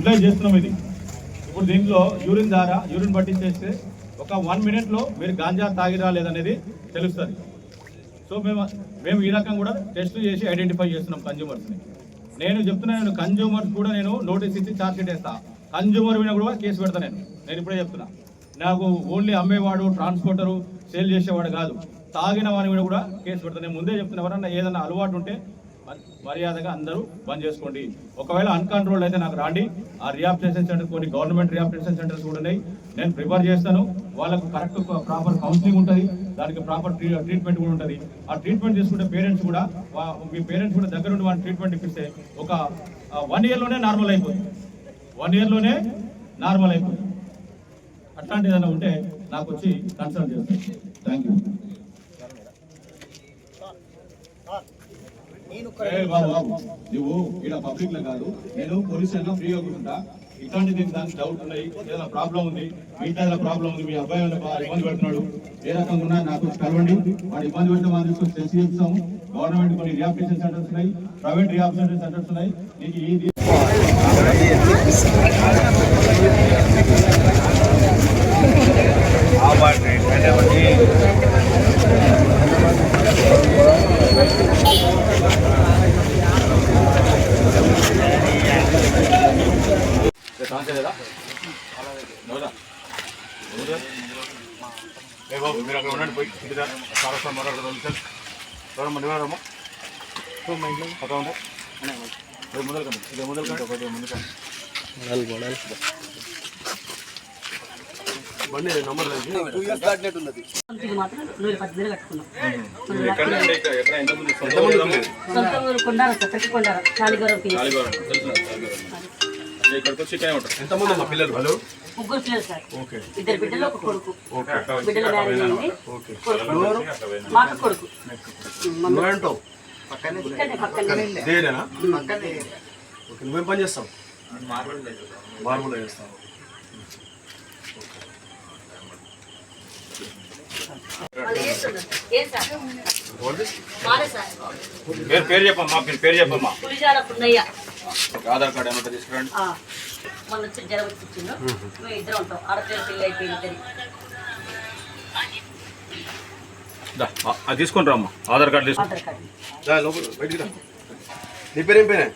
Regularise చేస్తున్నాం ఇది. ఇప్పుడు దీంట్లో యూరిన్ ద్వారా యూరిన్ పట్టించేస్తే ఒక వన్ మినిట్లో మీరు గాంజా తాగిరా లేదనేది తెలుస్తుంది. సో మేము మేము ఈ రకం కూడా టెస్ట్ చేసి ఐడెంటిఫై చేస్తున్నాం కన్జ్యూమర్స్ని నేను చెప్తున్నాను కన్జ్యూమర్స్ కూడా నేను నోటీస్ ఇచ్చి ఛార్జ్ షీట్ వేస్తా. కన్జ్యూమర్ మీద కూడా కేసు పెడతా నేను. నేను ఇప్పుడే చెప్తున్నా. నాకు ఓన్లీ అమ్మేవాడు ట్రాన్స్పోర్టరు సేల్ చేసేవాడు కాదు. తాగిన వాని మీద కూడా కేసు పెడతా. నేను ముందే చెప్తున్నా ఎవరన్నా ఏదైనా అలవాటు ఉంటే మర్యాదగా అందరూ బంద్ చేసుకోండి. ఒకవేళ అన్కంట్రోల్డ్ అయితే నాకు రాండి. ఆ రియాప్టేషన్ సెంటర్ కొన్ని గవర్నమెంట్ రియాప్టేషన్ సెంటర్స్ కూడా ఉన్నాయి. నేను ప్రిపేర్ చేస్తాను. వాళ్ళకు కరెక్ట్ ప్రాపర్ కౌన్సిలింగ్ ఉంటుంది. దానికి ప్రాపర్ ట్రీట్మెంట్ కూడా ఉంటుంది. ఆ ట్రీట్మెంట్ తీసుకుంటే పేరెంట్స్ కూడా మీ పేరెంట్స్ కూడా దగ్గర ఉండి వాళ్ళని ట్రీట్మెంట్ ఇప్పిస్తే ఒక వన్ ఇయర్లోనే నార్మల్ అయిపోతుంది. వన్ ఇయర్లోనే నార్మల్ అయిపోతుంది. అట్లాంటి ఏదైనా ఉంటే నాకు వచ్చి కన్సల్ట్ చేస్తాను థ్యాంక్ యూ నువ్వు ఇక్కడ పబ్లిక్లో కాదు. నేను పోలీస్ స్టేషన్ ఫ్రీగా కూర్చుంటా. ఇట్లాంటి దీనికి దానికి డౌట్ ఉన్నాయి. ఏదైనా ప్రాబ్లం ఉంది? మిగతా ఏదైనా ప్రాబ్లం ఉంది. మీ అబ్బాయి ఇబ్బంది పెడుతున్నాడు? ఏ రకంగా ఉన్నా నాకు కలవండి. వాడు ఇబ్బంది పెట్టిన వాడిని తీసుకొని తెలిసి చెప్తాము గవర్నమెంట్ కొన్ని రిహాబిటేషన్ సెంటర్స్ ఉన్నాయి. ప్రైవేట్ రిహాబిటేషన్ సెంటర్స్ ఉన్నాయి. నీకు ఈ లేదా ఏ బాబు మీరు అక్కడ ఉండండి పోయి ఇంటిదా సారస్వామి మాట్లాడుతున్నారు చూడమ్మ నివారమ్మ పక్క ఉందా రేపు మొదలు కండి ఇదే మొదలు కండి ఒకటి ముందు కండి ఎంతమంది అమ్మా పిల్లలు? వాళ్ళు ముగ్గురు పిల్లలు సార్. ఓకే. ఇద్దరు బిడ్డలు ఒక కొడుకు. ఓకే. బిడ్డల మ్యారేజ్ అయింది. ఓకే. కొడుకు. మాకు కొడుకు. మమ్మీ నువ్వేంటావు ఇక్కడనే పక్కనే దేనేనా ఓకే నువ్వేం పని చేస్తావు? మార్బుల్ చేస్తావు వాళ్ళు చేస్తున్నారు. ఏం సార్ మాదే సార్ పేరు పేరు చెప్పమ్మా మీరు పేరు చెప్పమ్మా. పులిజాల పున్నయ్య. ఆధార్ కార్డు ఏమంటే తీసుకురండి. ఆ, మొన్న వచ్చి జ్వరం వచ్చి ఇచ్చిండు మేము ఇద్దరం ఉంటాం. ఆడపిల్లల పెళ్ళి అయిపోయింది ఇద్దరి. దా, ఆ- అది తీసుకొని రమ్మా. ఆధార్ కార్డు లోపల బయటికి రా. నీ పేరు ఏం పేరే